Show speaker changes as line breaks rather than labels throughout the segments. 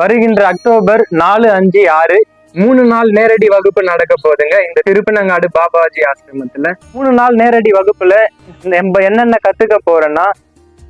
வருகின்ற அக்டோபர் நாலு அஞ்சு ஆறு மூணு நாள் நேரடி வகுப்பு நடக்க போகுதுங்க. இந்த திருப்பனங்காடு பாபாஜி ஆசிரமத்துல மூணு நாள் நேரடி வகுப்புல நம்ம என்னென்ன கத்துக்க போறோம்னா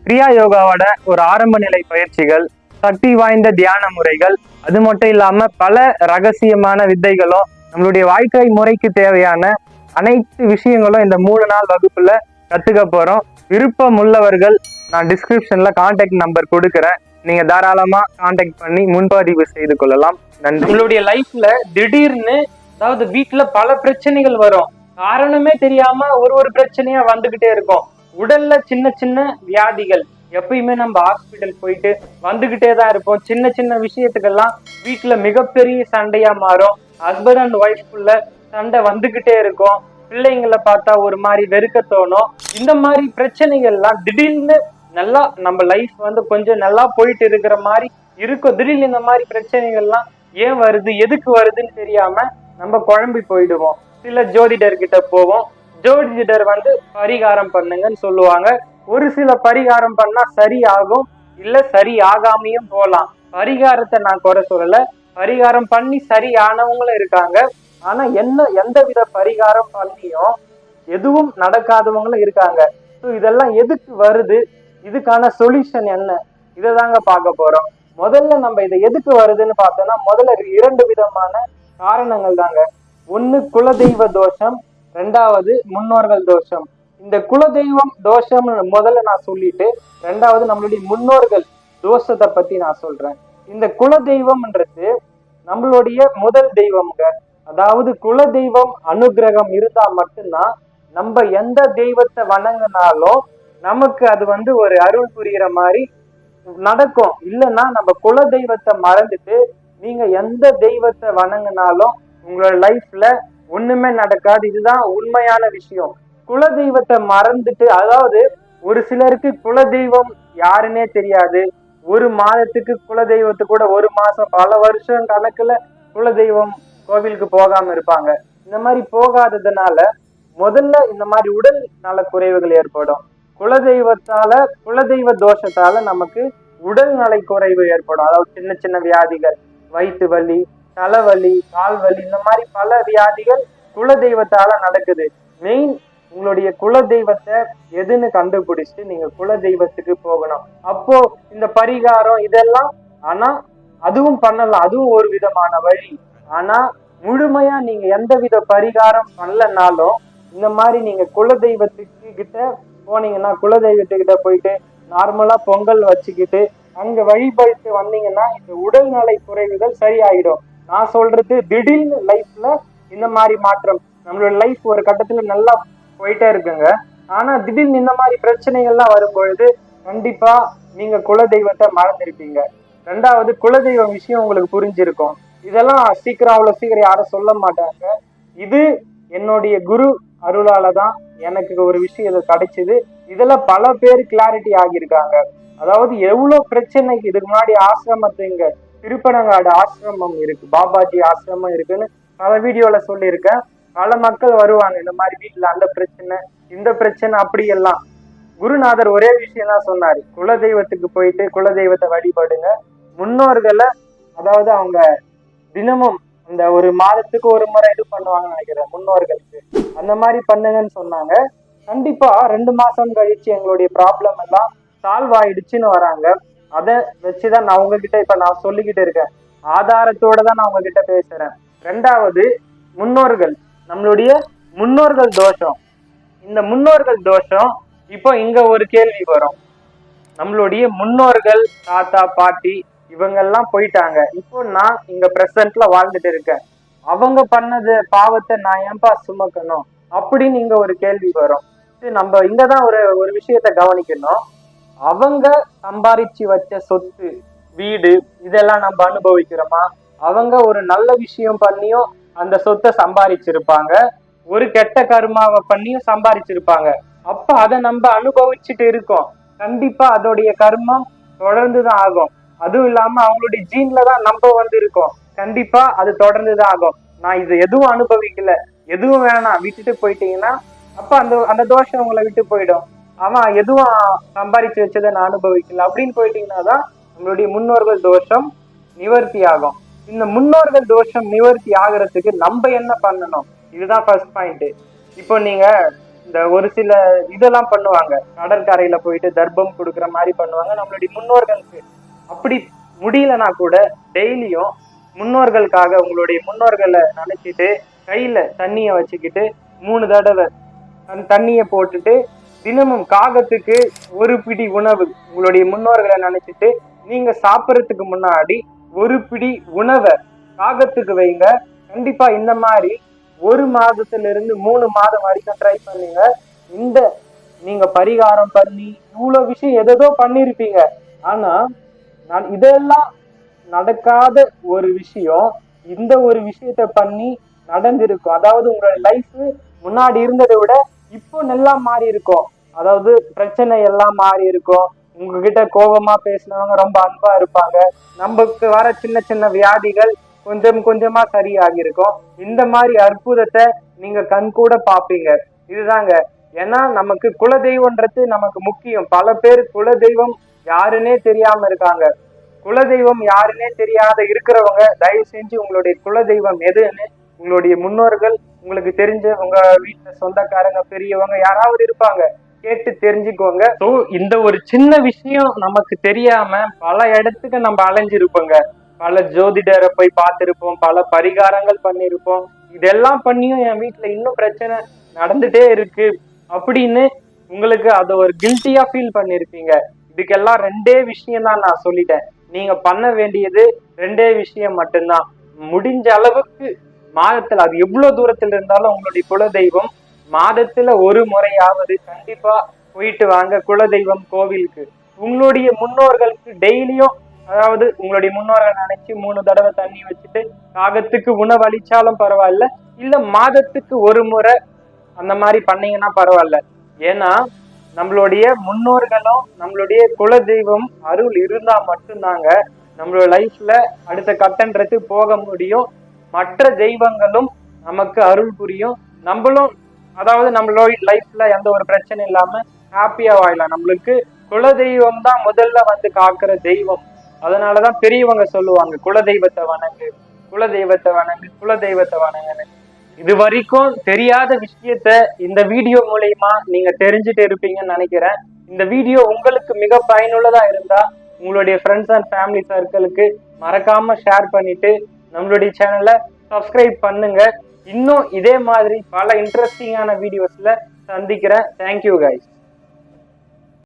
கிரியா யோகாவோட ஒரு ஆரம்ப நிலை பயிற்சிகள் சக்தி வாய்ந்த தியான முறைகள் அது மட்டும் இல்லாம பல ரகசியமான வித்தைகளும் நம்மளுடைய வாழ்க்கை முறைக்கு தேவையான அனைத்து விஷயங்களும் இந்த மூணு நாள் வகுப்புல கத்துக்க போறோம். விருப்பம் உள்ளவர்கள் நான் டிஸ்கிரிப்ஷன்ல கான்டாக்ட் நம்பர் கொடுக்குறேன். நீங்க தாராளமா காண்டாக்ட் பண்ணி முன்பதிவு செய்து கொள்ளலாம். நன்றி.
நம்மளுடைய லைஃப்ல திடீர்னு அதாவது வீட்டுல பல பிரச்சனைகள் வரும். காரணமே தெரியாம ஒரு ஒரு பிரச்சனையா வந்துகிட்டே இருக்கும். உடல்ல சின்ன சின்ன வியாதிகள் எப்பயுமே நம்ம ஹாஸ்பிட்டல் போயிட்டு வந்துகிட்டே தான் இருப்போம். சின்ன சின்ன விஷயத்துக்கெல்லாம் வீட்டுல மிகப்பெரிய சண்டையா மாறும். ஹஸ்பண்ட் அண்ட் ஒய்ஃப்குள்ள சண்டை வந்துகிட்டே இருக்கும். பிள்ளைங்களை பார்த்தா ஒரு மாதிரி வெறுக்க தோணும். இந்த மாதிரி பிரச்சனைகள்லாம் திடீர்னு நல்லா நம்ம லைஃப் வந்து கொஞ்சம் நல்லா போயிட்டு இருக்கிற மாதிரி இருக்கும். திடீர்னு இந்த மாதிரி பிரச்சனைகள்லாம் ஏன் வருது? எதுக்கு வருதுன்னு தெரியாம நம்ம குழம்பி போயிடுவோம். சில ஜோதிடர் கிட்ட போவோம். ஜோதிடர் வந்து பரிகாரம் பண்ணுங்கன்னு சொல்லுவாங்க. ஒரு சில பரிகாரம் பண்ணா சரி ஆகும் இல்ல சரி ஆகாமையும் போகலாம் பரிகாரத்தை நான் குறை சொல்லல. பரிகாரம் பண்ணி சரி ஆனவங்களும் இருக்காங்க. ஆனா என்ன எந்த வித பரிகாரம் பண்ணியும் எதுவும் நடக்காதவங்களும் இருக்காங்க. ஸோ இதெல்லாம் எதுக்கு வருது? இதுக்கான சொல்யூஷன் என்ன? இதை தாங்க பார்க்க போறோம். முதல்ல நம்ம இதை எதுக்கு வருதுன்னு பார்த்தோம்னா முதல்ல இரண்டு விதமான காரணங்கள் தாங்க. ஒன்று குலதெய்வ தோஷம் ரெண்டாவது முன்னோர்கள் தோஷம். இந்த குலதெய்வம் தோஷம் முதல்ல நான் சொல்லிட்டு ரெண்டாவது நம்மளுடைய முன்னோர்கள் தோஷத்தை பத்தி நான் சொல்றேன். இந்த குலதெய்வம்ன்றது நம்மளுடைய முதல் தெய்வம்ங்க. அதாவது குலதெய்வம் அனுகிரகம் இருந்தா மட்டும்தான் நம்ம எந்த தெய்வத்தை வணங்கினாலும் நமக்கு அது வந்து ஒரு அருள் புரிகிற மாதிரி நடக்கும். இல்லைன்னா நம்ம குல தெய்வத்தை மறந்துட்டு நீங்க எந்த தெய்வத்தை வணங்கினாலும் உங்களோட லைஃப்ல ஒண்ணுமே நடக்காது. இதுதான் உண்மையான விஷயம். குல தெய்வத்தை மறந்துட்டு அதாவது ஒரு சிலருக்கு குல தெய்வம் யாருன்னே தெரியாது. ஒரு மாதத்துக்கு குல தெய்வத்து கூட ஒரு மாசம் பல வருஷம் கணக்குல குல தெய்வம் கோவிலுக்கு போகாம இருப்பாங்க. இந்த மாதிரி போகாததுனால முதல்ல இந்த மாதிரி உடல் நல குறைவுகள் ஏற்படும். குலதெய்வத்தால குலதெய்வ தோஷத்தால நமக்கு உடல் நலை குறைவு ஏற்படும். அதாவது சின்ன சின்ன வியாதிகள் வயிற்று வலி தலைவலி கால் வலி இந்த மாதிரி பல வியாதிகள் குலதெய்வத்தால நடக்குது. மெயின் உங்களுடைய குல தெய்வத்தை எதுன்னு கண்டுபிடிச்சிட்டு நீங்க குல தெய்வத்துக்கு போகணும். அப்போ இந்த பரிகாரம் இதெல்லாம் ஆனா அதுவும் பண்ணலாம் அதுவும் ஒரு விதமான வழி. ஆனா முழுமையா நீங்க எந்த வித பரிகாரம் பண்ணலனாலும் இந்த மாதிரி நீங்க குல தெய்வத்துக்கு கிட்ட போனீங்கன்னா குலதெய்வத்துக்கிட்ட போயிட்டு நார்மலா பொங்கல் வச்சுக்கிட்டு அங்க வழிபட்டு வந்தீங்கன்னா இந்த உடல்நலை குறைவுகள் சரியாயிடும். நான் சொல்றது திடீர்னு லைஃப்ல இந்த மாதிரி மாற்றம். நம்மளோட லைஃப் ஒரு கட்டத்துல நல்லா போயிட்டே இருக்குங்க. ஆனா திடீர்னு இந்த மாதிரி பிரச்சனைகள்லாம் வரும்பொழுது கண்டிப்பா நீங்க குலதெய்வத்தை மறந்துருப்பீங்க. ரெண்டாவது குலதெய்வம் விஷயம் உங்களுக்கு புரிஞ்சிருக்கும். இதெல்லாம் சீக்கிரம் அவ்வளவு சீக்கிரம் யாரும் சொல்ல மாட்டாங்க. இது என்னுடைய குரு அருளால தான் எனக்கு ஒரு விஷயம் இது கிடைச்சது. இதுல பல பேர் கிளாரிட்டி ஆகியிருக்காங்க. அதாவது எவ்வளவு பிரச்சனைக்கு இதுக்கு முன்னாடி ஆசிரமத்தை இங்க திருப்பனங்காடு ஆசிரமம் இருக்கு. பாபாஜி ஆசிரமம் இருக்குன்னு பல வீடியோல சொல்லியிருக்கேன். பல மக்கள் வருவாங்க இந்த மாதிரி வீட்டுல அந்த பிரச்சனை இந்த பிரச்சனை அப்படி எல்லாம். குருநாதர் ஒரே விஷயம் தான் சொன்னாரு. குலதெய்வத்துக்கு போயிட்டு குலதெய்வத்தை வழிபடுங்க. முன்னோர்களை அதாவது அவங்க தினமும் இந்த ஒரு மாதத்துக்கு ஒரு முறை இது பண்ணுவாங்கன்னு நினைக்கிறேன் முன்னோர்களுக்கு. அந்த மாதிரி பண்ணுங்கன்னு சொன்னாங்க. கண்டிப்பா ரெண்டு மாசம் கழிச்சு எங்களுடைய ப்ராப்ளம் எல்லாம் சால்வ் ஆயிடுச்சுன்னு வராங்க. அதை வச்சுதான் நான் உங்ககிட்ட இப்ப நான் சொல்லிக்கிட்டு இருக்கேன். ஆதாரத்தோட தான் நான் உங்ககிட்ட பேசுறேன். ரெண்டாவது முன்னோர்கள். நம்மளுடைய முன்னோர்கள் தோஷம். இந்த முன்னோர்கள் தோஷம் இப்போ இங்க ஒரு கேள்வி வரும். நம்மளுடைய முன்னோர்கள் தாத்தா பாட்டி இவங்கெல்லாம் போயிட்டாங்க. இப்போ நான் இங்க பிரசன்ட்ல வாழ்ந்துட்டு இருக்கேன். அவங்க பண்ணது பாவத்தை நான் ஏன்பா சுமக்கணும்? அப்படின்னு இங்க ஒரு கேள்வி வரும். இது நம்ம இங்கதான் ஒரு ஒரு விஷயத்த கவனிக்கணும். அவங்க சம்பாரிச்சு வச்ச சொத்து வீடு இதெல்லாம் நம்ம அனுபவிக்கிறோமா? அவங்க ஒரு நல்ல விஷயம் பண்ணியும் அந்த சொத்தை சம்பாரிச்சிருப்பாங்க. ஒரு கெட்ட கருமாவை பண்ணியும் சம்பாரிச்சிருப்பாங்க. அப்ப அதை நம்ம அனுபவிச்சுட்டு இருக்கோம். கண்டிப்பா அதோடைய கர்மம் தொடர்ந்து தான் ஆகும். அதுவும் இல்லாம அவங்களுடைய ஜீன்ல தான் நம்ம வந்து இருக்கோம். கண்டிப்பா அது தொடர்ந்து தான் ஆகும். நான் இது எதுவும் அனுபவிக்கல. எதுவும் வேணாம். விட்டுட்டு போயிட்டீங்கன்னா அப்ப அந்த அந்த தோஷம் உங்களை விட்டு போயிடும். அவன் எதுவும் சம்பாரிச்சு வச்சதை நான் அனுபவிக்கல. அப்படின்னு போயிட்டீங்கன்னா தான் நம்மளுடைய முன்னோர்கள் தோஷம் நிவர்த்தி ஆகும். இந்த முன்னோர்கள் தோஷம் நிவர்த்தி ஆகிறதுக்கு நம்ம என்ன பண்ணணும்? இதுதான் ஃபர்ஸ்ட் பாயிண்ட் இப்போ நீங்க இந்த ஒரு சில இதெல்லாம் பண்ணுவாங்க. கடற்கரையில போயிட்டு தர்ப்பம் கொடுக்குற மாதிரி பண்ணுவாங்க நம்மளுடைய முன்னோர்களுக்கு. அப்படி முடியலனா கூட டெய்லியும் முன்னோர்களுக்காக உங்களுடைய முன்னோர்களை நினைச்சிட்டு கையில தண்ணியை வச்சுக்கிட்டு மூணு தடவை அந்த தண்ணியை போட்டுட்டு தினமும் காகத்துக்கு ஒரு பிடி உணவு உங்களுடைய முன்னோர்களை நினைச்சிட்டு நீங்க சாப்பிட்றதுக்கு முன்னாடி ஒரு பிடி உணவை காகத்துக்கு வைங்க. கண்டிப்பா இந்த மாதிரி ஒரு மாதத்துல இருந்து மூணு மாதம் வரைக்கும் ட்ரை பண்ணுங்க. இந்த நீங்க பரிகாரம் பண்ணி இவ்வளவு விஷயம் எதோ பண்ணிருப்பீங்க. ஆனா நான் இதெல்லாம் நடக்காத ஒரு விஷயம் இந்த ஒரு விஷயத்த பண்ணி நடந்திருக்கும். அதாவது உங்களோட லைஃப் முன்னாடி இருந்ததை விட இப்போ நல்லா மாறி இருக்கும். அதாவது பிரச்சனை எல்லாம் மாறி இருக்கும். உங்ககிட்ட கோபமா பேசினவங்க ரொம்ப அன்பா இருப்பாங்க. நமக்கு வர சின்ன சின்ன வியாதிகள் கொஞ்சம் கொஞ்சமா சரியாகி இருக்கும் இந்த மாதிரி அற்புதத்தை நீங்க கண் கூட பாப்பீங்க இதுதாங்க. ஏன்னா நமக்கு குலதெய்வம்ன்றது நமக்கு முக்கியம். பல பேர் குலதெய்வம் யாருன்னே தெரியாம இருக்காங்க. குலதெய்வம் யாருன்னே தெரியாத இருக்கிறவங்க தயவு செஞ்சு உங்களுடைய குலதெய்வம் எதுன்னு உங்களுடைய முன்னோர்கள் உங்களுக்கு தெரிஞ்ச உங்க வீட்டுல சொந்தக்காரங்க பெரியவங்க யாராவது இருப்பாங்க கேட்டு தெரிஞ்சுக்கோங்க. ஸோ இந்த ஒரு சின்ன விஷயம் நமக்கு தெரியாம பல இடத்துக்கு நம்ம அலைஞ்சிருப்போங்க. பல ஜோதிடரை போய் பார்த்துருப்போம் பல பரிகாரங்கள் பண்ணியிருப்போம் இதெல்லாம் பண்ணியும் என் வீட்டுல இன்னும் பிரச்சனை நடந்துட்டே இருக்கு. அப்படின்னு உங்களுக்கு அதை ஒரு கில்ட்டியா ஃபீல் பண்ணிருப்பீங்க. இதுக்கெல்லாம் ரெண்டே விஷயம் தான் நான் சொல்லிட்டேன். நீங்க பண்ண வேண்டியது ரெண்டே விஷயம் மட்டும்தான். முடிஞ்ச அளவுக்கு மாதத்துல அது எவ்வளவு தூரத்துல இருந்தாலும் உங்களுடைய குலதெய்வம் மாதத்துல ஒரு முறையாவது கண்டிப்பா போயிட்டு வாங்க குலதெய்வம் கோவிலுக்கு. உங்களுடைய முன்னோர்களுக்கு டெய்லியும் அதாவது உங்களுடைய முன்னோர்கள் நினைச்சு மூணு தடவை தண்ணி வச்சுட்டு காகத்துக்கு உணவு அளிச்சாலும் பரவாயில்ல இல்ல மாதத்துக்கு ஒரு முறை அந்த மாதிரி பண்ணீங்கன்னா பரவாயில்ல. ஏன்னா நம்மளுடைய முன்னோர்களும் நம்மளுடைய குலதெய்வம் அருள் இருந்தா மட்டும்தாங்க நம்மளோட லைஃப்ல அடுத்த கட்டன்றது போக முடியும். மற்ற தெய்வங்களும் நமக்கு அருள் புரியும். நம்மளும் அதாவது நம்மளோட லைஃப்ல எந்த ஒரு பிரச்சனை இல்லாம ஹாப்பியா வாழலாம். நம்மளுக்கு குலதெய்வம் தான் முதல்ல வந்து காக்குற தெய்வம். அதனாலதான் பெரியவங்க சொல்லுவாங்க குல தெய்வத்தை வணங்கு குலதெய்வத்தை வணங்கு குலதெய்வத்தை வணங்குன்னு. இது வரைக்கும் தெரியாத விஷயத்த இந்த வீடியோ மூலயமா நீங்க தெரிஞ்சுட்டு இருப்பீங்கன்னு நினைக்கிறேன். இந்த வீடியோ உங்களுக்கு மிக பயனுள்ளதா இருந்தா உங்களுடைய ஃப்ரெண்ட்ஸ் அண்ட் ஃபேமிலி சர்க்கிளுக்கு மறக்காம ஷேர் பண்ணிட்டு நம்மளுடைய சேனலை சப்ஸ்கிரைப் பண்ணுங்க. இன்னும் இதே மாதிரி பல இன்ட்ரெஸ்டிங்கான வீடியோஸ்ல சந்திக்கிறேன். Thank you guys